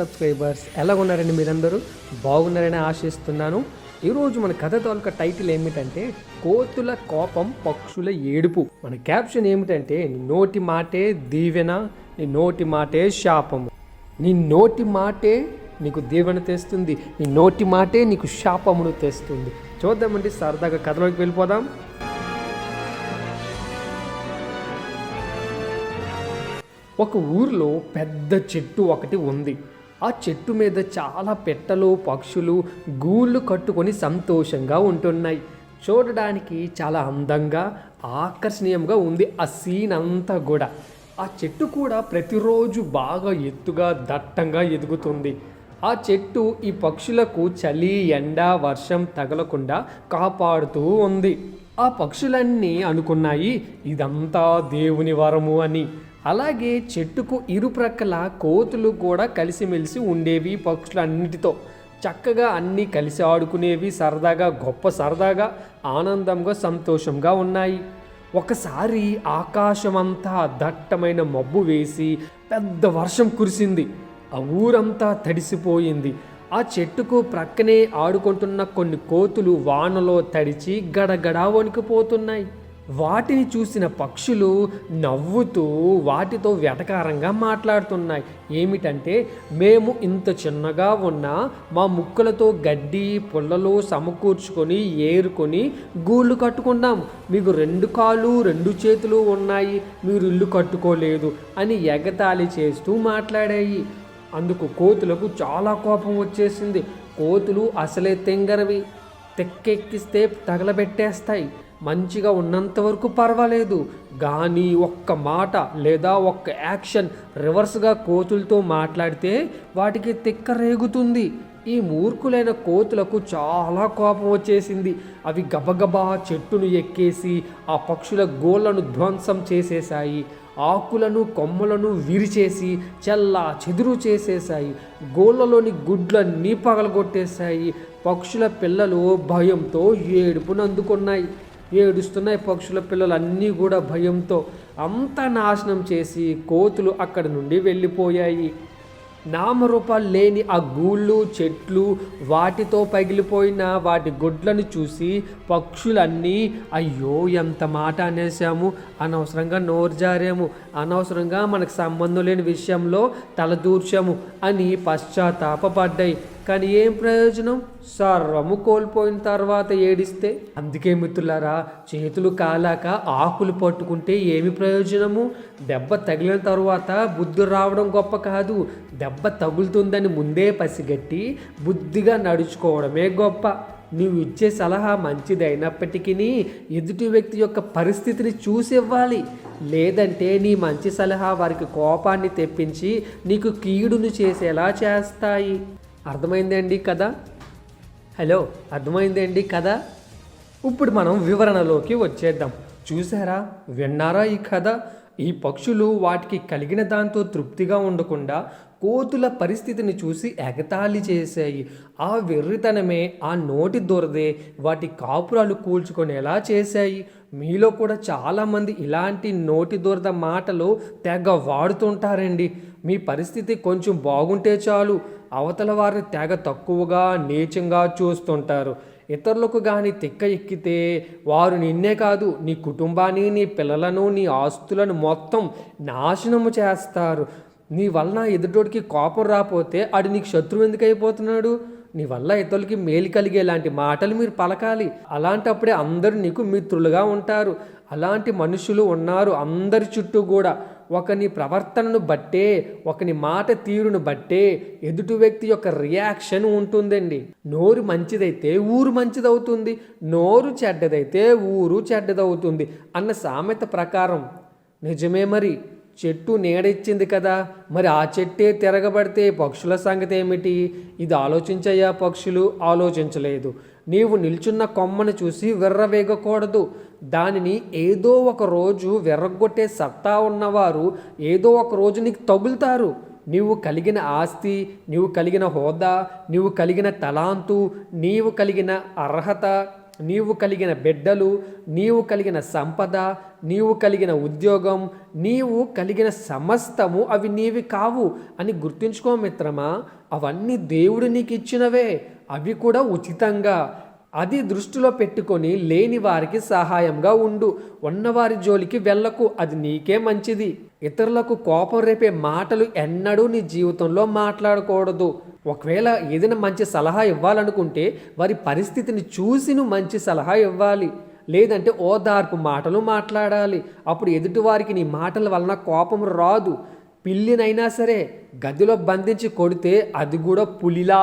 Subscribers ఎలా ఉన్నారండి మీరందరూ? బాగున్నారని ఆశిస్తున్నాను. ఈరోజు మన కథ తాలూకా టైటిల్ ఏమిటంటే కోతుల కోపం పక్షుల ఏడుపు. మన క్యాప్షన్ ఏమిటంటే నీ నోటి మాటే దీవెన నీ నోటి మాటే శాపము. నీ నోటి మాటే నీకు దీవెన తెస్తుంది. నీ నోటి మాటే నీకు శాపమును తెస్తుంది. చూద్దామండి సరదాగా కథలోకి వెళ్ళిపోదాం. ఒక ఊరిలో పెద్ద చెట్టు ఒకటి ఉంది. ఆ చెట్టు మీద చాలా పెట్టలు పక్షులు గూళ్ళు కట్టుకొని సంతోషంగా ఉంటున్నాయి. చూడడానికి చాలా అందంగా ఆకర్షణీయంగా ఉంది ఆ సీన్ అంతా కూడా. ఆ చెట్టు కూడా ప్రతిరోజు బాగా ఎత్తుగా దట్టంగా ఎదుగుతుంది. ఆ చెట్టు ఈ పక్షులకు చలి ఎండ వర్షం తగలకుండా కాపాడుతూ ఉంది. ఆ పక్షులన్నీ అనుకున్నాయి ఇదంతా దేవుని వరము అని. అలాగే చెట్టుకు ఇరుప్రక్కల కోతులు కూడా కలిసిమెలిసి ఉండేవి పక్షులన్నిటితో. చక్కగా అన్నీ కలిసి ఆడుకునేవి సరదాగా గొప్ప సరదాగా ఆనందంగా సంతోషంగా ఉన్నాయి. ఒకసారి ఆకాశమంతా దట్టమైన మబ్బు వేసి పెద్ద వర్షం కురిసింది. ఆ ఊరంతా తడిసిపోయింది. ఆ చెట్టుకు ప్రక్కనే ఆడుకుంటున్న కొన్ని కోతులు వానలో తడిచి గడగడా వణికిపోతున్నాయి. వాటిని చూసిన పక్షులు నవ్వుతూ వాటితో వెటకారంగా మాట్లాడుతున్నాయి. ఏమిటంటే మేము ఇంత చిన్నగా ఉన్న మా ముక్కలతో గడ్డి పుల్లలు సమకూర్చుకొని ఏరుకొని గూళ్ళు కట్టుకున్నాం. మీకు రెండు కాళ్ళు రెండు చేతులు ఉన్నాయి. మీరు ఇల్లు కట్టుకోలేదు అని ఎగతాళి చేస్తూ మాట్లాడాయి. అందుకు కోతులకు చాలా కోపం వచ్చేసింది. కోతులు అసలే తెంగరవి. తెక్కెక్కిస్తే తగలబెట్టేస్తాయి. మంచిగా ఉన్నంత వరకు పర్వాలేదు. కానీ ఒక్క మాట లేదా ఒక్క యాక్షన్ రివర్స్గా కోతులతో మాట్లాడితే వాటికి తిక్క రేగుతుంది. ఈ మూర్ఖులైన కోతులకు చాలా కోపం వచ్చేసింది. అవి గబగబా చెట్టును ఎక్కేసి ఆ పక్షుల గోళ్ళను ధ్వంసం చేసేశాయి. ఆకులను కొమ్మలను విరిచేసి చల్లా చెదురు చేసేశాయి. గోళ్ళలోని గుడ్లన్నీ పగలగొట్టేశాయి. పక్షుల పిల్లలు భయంతో ఏడుపును అందుకున్నాయి. ఏడుస్తున్నాయి పక్షుల పిల్లలు అన్నీ కూడా భయంతో అంతా నాశనం చేసి కోతులు అక్కడి నుండి వెళ్ళిపోయాయి. నామరూపాలు లేని ఆ గూళ్ళు చెట్లు వాటితో పగిలిపోయిన వాటి గుడ్లను చూసి పక్షులన్నీ అయ్యో ఎంత మాట అనేసాము అనవసరంగా నోరు జారాము. అనవసరంగా మనకు సంబంధం లేని విషయంలో తలదూర్చాము అని పశ్చాత్తాపడ్డాయి కానీ ఏం ప్రయోజనం? సర్వము కోల్పోయిన తర్వాత ఏడిస్తే? అందుకే మిత్రులారా చేతులు కాలాక ఆకులు పట్టుకుంటే ఏమి ప్రయోజనము? దెబ్బ తగిలిన తర్వాత బుద్ధి రావడం గొప్ప కాదు. దెబ్బ తగులుతుందని ముందే పసిగట్టి బుద్ధిగా నడుచుకోవడమే గొప్ప. నువ్వు ఇచ్చే సలహా మంచిదైనప్పటికీ ఎదుటి వ్యక్తి యొక్క పరిస్థితిని చూసి ఇవ్వాలి లేదంటే నీ మంచి సలహా వారికి కోపాన్ని తెప్పించి నీకు కీడును చేసేలా చేస్తాయి. అర్థమైందండి కదా? హలో అర్థమైందండి కదా? ఇప్పుడు మనం వివరణలోకి వచ్చేద్దాం. చూసారా? విన్నారా ఈ కథ? ఈ పక్షులు వాటికి కలిగిన దాంతో తృప్తిగా ఉండకుండా కోతుల పరిస్థితిని చూసి ఎగతాళి చేశాయి. ఆ వెర్రితనమే ఆ నోటి దొరదే వాటి కాపురాలు కూల్చుకునేలా చేశాయి. మీలో కూడా చాలామంది ఇలాంటి నోటి దొరద మాటలు తెగ వాడుతుంటారండి. మీ పరిస్థితి కొంచెం బాగుంటే చాలు. అవతల వారిని తెగ తక్కువగా నీచంగా చూస్తుంటారు. ఇతరులకు కానీ తిక్క ఎక్కితే వారు నిన్నే కాదు నీ కుటుంబాన్ని నీ పిల్లలను నీ ఆస్తులను మొత్తం నాశనము చేస్తారు. నీ వలన ఎదుటోడికి కోపం రాపోతే ఆడు నీకు శత్రువు ఎందుకు అయిపోతున్నాడు? నీ వల్ల ఇతరులకి మేలు కలిగేలాంటి మాటలు మీరు పలకాలి. అలాంటప్పుడే అందరూ నీకు మిత్రులుగా ఉంటారు. అలాంటి మనుషులు ఉన్నారు అందరి చుట్టూ కూడా. ఒకని ప్రవర్తనను బట్టే ఒకని మాట తీరును బట్టే ఎదుటి వ్యక్తి యొక్క రియాక్షన్ ఉంటుందండి. నోరు మంచిదైతే ఊరు మంచిదవుతుంది నోరు చెడ్డదైతే ఊరు చెడ్డదవుతుంది అన్న సామెత ప్రకారం. నిజమే మరి చెట్టు నీడిచ్చింది కదా మరి ఆ చెట్టే తిరగబడితే పక్షుల సంగతి ఏమిటి ఇది ఆలోచించయ్యా పక్షులు ఆలోచించలేదు. నీవు నిల్చున్న కొమ్మను చూసి విర్రవేగకూడదు. దానిని ఏదో ఒక రోజు విర్రగొట్టే సత్తా ఉన్నవారు ఏదో ఒక రోజు నీకు తగులుతారు. నీవు కలిగిన ఆస్తి నీవు కలిగిన హోదా నీవు కలిగిన తలాంతు నీవు కలిగిన అర్హత నీవు కలిగిన బిడ్డలు నీవు కలిగిన సంపద నీవు కలిగిన ఉద్యోగం నీవు కలిగిన సమస్తము అవి నీవి కావు అని గుర్తుంచుకో మిత్రమా. అవన్నీ దేవుడు నీకు ఇచ్చినవే. అవి కూడా ఉచితంగా. అది దృష్టిలో పెట్టుకొని లేని వారికి సహాయంగా ఉండు. ఉన్నవారి జోలికి వెళ్ళకు అది నీకే మంచిది. ఇతరులకు కోపం రేపే మాటలు ఎన్నడూ నీ జీవితంలో మాట్లాడకూడదు. ఒకవేళ ఏదైనా మంచి సలహా ఇవ్వాలనుకుంటే వారి పరిస్థితిని చూసి నువ్వు మంచి సలహా ఇవ్వాలి. లేదంటే ఓదార్పు మాటలు మాట్లాడాలి. అప్పుడు ఎదుటివారికి నీ మాటల వలన కోపం రాదు. పిల్లినైనా సరే గదిలో బంధించి కొడితే అది కూడా పులిలా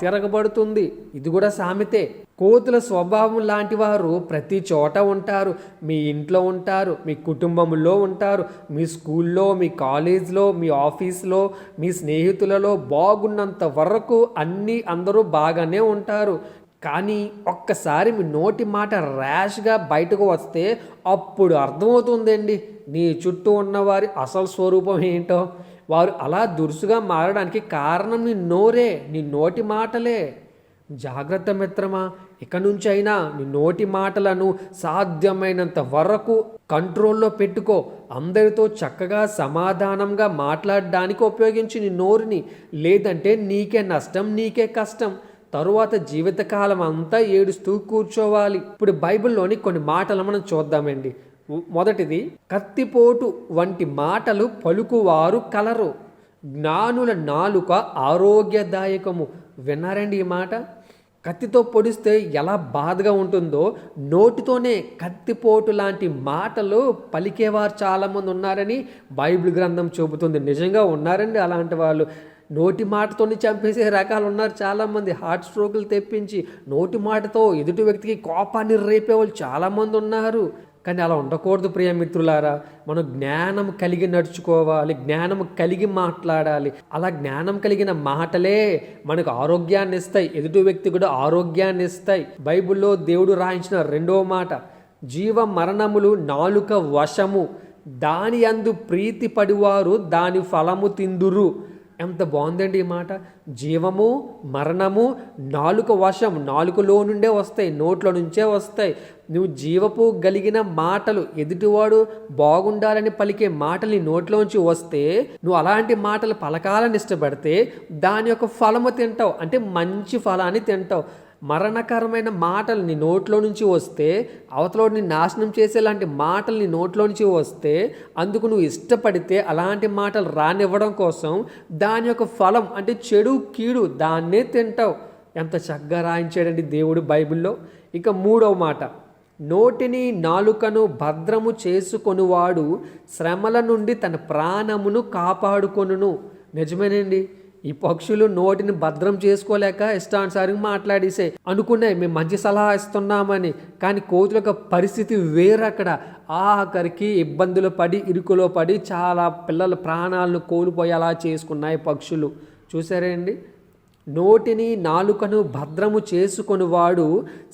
తిరగబడుతుంది. ఇది కూడా సామెతే. కోతుల స్వభావం లాంటి వారు ప్రతి చోట ఉంటారు. మీ ఇంట్లో ఉంటారు మీ కుటుంబంలో ఉంటారు మీ స్కూల్లో మీ కాలేజ్లో మీ ఆఫీస్లో మీ స్నేహితులలో బాగున్నంత వరకు అన్నీ అందరూ బాగానే ఉంటారు. కానీ ఒక్కసారి మీ నోటి మాట ర్యాష్గా బయటకు వస్తే అప్పుడు అర్థమవుతుందండి. నీ చుట్టూ ఉన్నవారి అసలు స్వరూపం ఏంటో. వారు అలా దురుసుగా మారడానికి కారణం నీ నోరే నీ నోటి మాటలే. జాగ్రత్త మిత్రమా ఇక నుంచి అయినా నీ నోటి మాటలను సాధ్యమైనంత వరకు కంట్రోల్లో పెట్టుకో. అందరితో చక్కగా సమాధానంగా మాట్లాడడానికి ఉపయోగించి నీ నోరుని. లేదంటే నీకే నష్టం నీకే కష్టం. తరువాత జీవితకాలం అంతా ఏడుస్తూ కూర్చోవాలి. ఇప్పుడు బైబిల్లోని కొన్ని మాటలు మనం చూద్దామండి. మొదటిది కత్తిపోటు వంటి మాటలు పలుకువారు కలరు. జ్ఞానుల నాలుక ఆరోగ్యదాయకము. విన్నారండి ఈ మాట? కత్తితో పొడిస్తే ఎలా బాధగా ఉంటుందో నోటితోనే కత్తిపోటు లాంటి మాటలు పలికేవారు చాలామంది ఉన్నారని బైబిల్ గ్రంథం చెబుతుంది నిజంగా ఉన్నారండి అలాంటి వాళ్ళు. నోటి మాటతోని చంపేసే రకాలు ఉన్నారు చాలామంది. హార్ట్ స్ట్రోకులు తెప్పించి నోటి మాటతో ఎదుటి వ్యక్తికి కోపాన్ని రేపే వాళ్ళు చాలామంది ఉన్నారు. కానీ అలా ఉండకూడదు ప్రియమిత్రులారా మనం జ్ఞానం కలిగి నడుచుకోవాలి జ్ఞానం కలిగి మాట్లాడాలి. అలా జ్ఞానం కలిగిన మాటలే మనకు ఆరోగ్యాన్ని ఇస్తాయి ఎదుటి వ్యక్తి కూడా ఆరోగ్యాన్ని ఇస్తాయి. బైబిల్లో దేవుడు రాయించిన రెండవ మాట జీవ మరణములు నాలుక వశము. దాని అందు ప్రీతి పడివారు దాని ఫలము తిందురు. ఎంత బాగుందండి ఈ మాట? జీవము మరణము నాలుక వశం నాలుకలో నుండే వస్తాయి నోట్లో నుంచే వస్తాయి. నువ్వు జీవపు కలిగిన మాటలు ఎదుటివాడు బాగుండాలని పలికే మాటలు నీ నోట్లోంచి వస్తే నువ్వు అలాంటి మాటలు పలకాలని ఇష్టపడితే దాని యొక్క ఫలము తింటావు. అంటే మంచి ఫలాన్ని తింటావు. మరణకరమైన మాటలు నీ నోట్లో నుంచి వస్తే అవతలోడిని నాశనం చేసేలాంటి మాటలు నీ నోట్లో నుంచి వస్తే అందుకు నువ్వు ఇష్టపడితే అలాంటి మాటలు రానివ్వడం కోసం దాని యొక్క ఫలం అంటే చెడు కీడు దాన్నే తింటావు. ఎంత చక్కగా రాయించాడండి దేవుడు బైబిల్లో. ఇక మూడవ మాట నోటిని నాలుకను భద్రము చేసుకొనువాడు శ్రమల నుండి తన ప్రాణమును కాపాడుకొనును. నిజమేనండి. ఈ పక్షులు నోటిని భద్రం చేసుకోలేక ఇష్టానుసారంగా మాట్లాడేసే. అనుకున్నాయి మేము మంచి సలహా ఇస్తున్నామని. కానీ కోతుల యొక్క పరిస్థితి వేరక్కడ ఆఖరికి ఇబ్బందులు పడి ఇరుకులో పడి చాలా పిల్లల ప్రాణాలను కోల్పోయేలా చేసుకున్నాయి పక్షులు. చూసారండి నోటిని నాలుకను భద్రము చేసుకొని వాడు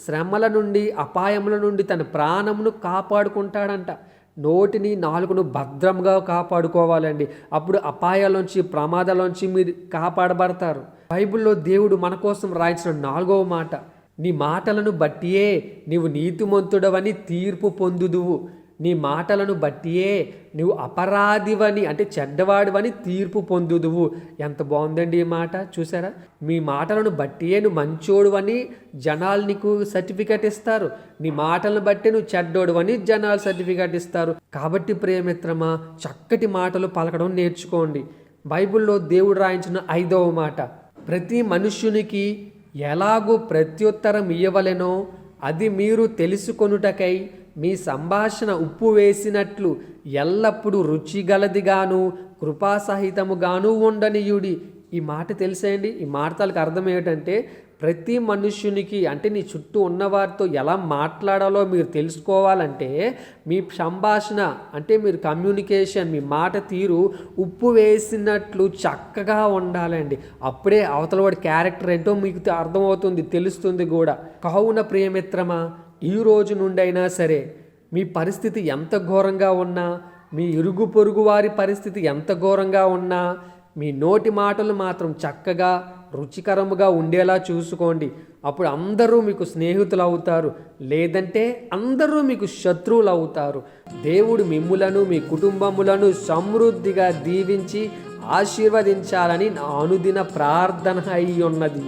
శ్రమల నుండి అపాయముల నుండి తన ప్రాణమును కాపాడుకుంటాడంట. నోటిని నాలుగును భద్రంగా కాపాడుకోవాలండి. అప్పుడు అపాయాలోంచి ప్రమాదాలోంచి మీరు కాపాడబడతారు. బైబిల్లో దేవుడు మన కోసం రాయించిన నాలుగవ మాట నీ మాటలను బట్టియే నీవు నీతిమంతుడవని తీర్పు పొందుదువు. నీ మాటలను బట్టియే నువ్వు అపరాధివని అంటే చెడ్డవాడివని తీర్పు పొందుదువు ఎంత బాగుందండి ఈ మాట చూసారా? మీ మాటలను బట్టియే నువ్వు మంచోడువని జనాలు నీకు సర్టిఫికేట్ ఇస్తారు. నీ మాటలను బట్టి నువ్వు చెడ్డోడువని జనాలు సర్టిఫికేట్ ఇస్తారు. కాబట్టి ప్రియమిత్రమా చక్కటి మాటలు పలకడం నేర్చుకోండి. బైబిల్లో దేవుడు రాయించిన ఐదవ మాట ప్రతి మనుష్యునికి ఎలాగూ ప్రత్యుత్తరం ఇయ్యవలెనో అది మీరు తెలుసుకొనుటకై మీ సంభాషణ ఉప్పు వేసినట్లు ఎల్లప్పుడూ రుచిగలదిగాను కృపాసహితముగాను ఉండనియుడి. ఈ మాట తెలిసేయండి. ఈ మాటలకు అర్థం ఏమిటంటే ప్రతి మనుష్యునికి అంటే నీ చుట్టూ ఉన్నవారితో ఎలా మాట్లాడాలో మీరు తెలుసుకోవాలంటే మీ సంభాషణ అంటే మీరు కమ్యూనికేషన్ మీ మాట తీరు ఉప్పు వేసినట్లు చక్కగా ఉండాలండి. అప్పుడే అవతల వాడి క్యారెక్టర్ ఏంటో మీకు అర్థమవుతుంది తెలుస్తుంది కూడా. కావున ప్రియమిత్రమా ఈ రోజు నుండైనా సరే మీ పరిస్థితి ఎంత ఘోరంగా ఉన్నా మీ ఇరుగు పొరుగు వారి పరిస్థితి ఎంత ఘోరంగా ఉన్నా మీ నోటి మాటలు మాత్రం చక్కగా రుచికరముగా ఉండేలా చూసుకోండి. అప్పుడు అందరూ మీకు స్నేహితులు అవుతారు లేదంటే అందరూ మీకు శత్రువులు అవుతారు దేవుడు మిమ్ములను మీ కుటుంబములను సమృద్ధిగా దీవించి ఆశీర్వదించాలని నా అనుదిన ప్రార్థన అయి ఉన్నది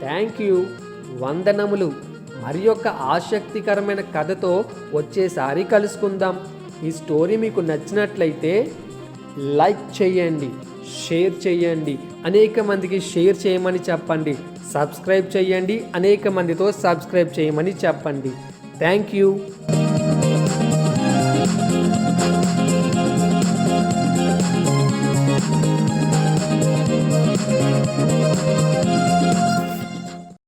థ్యాంక్ యూ. వందనములు. మరి యొక్క ఆసక్తికరమైన కథతో వచ్చేసారి కలుసుకుందాం. ఈ స్టోరీ మీకు నచ్చినట్లయితే లైక్ చేయండి షేర్ చేయండి అనేక మందికి షేర్ చేయమని చెప్పండి సబ్స్క్రైబ్ చేయండి అనేక మందితో సబ్స్క్రైబ్ చేయమని చెప్పండి. Thank you.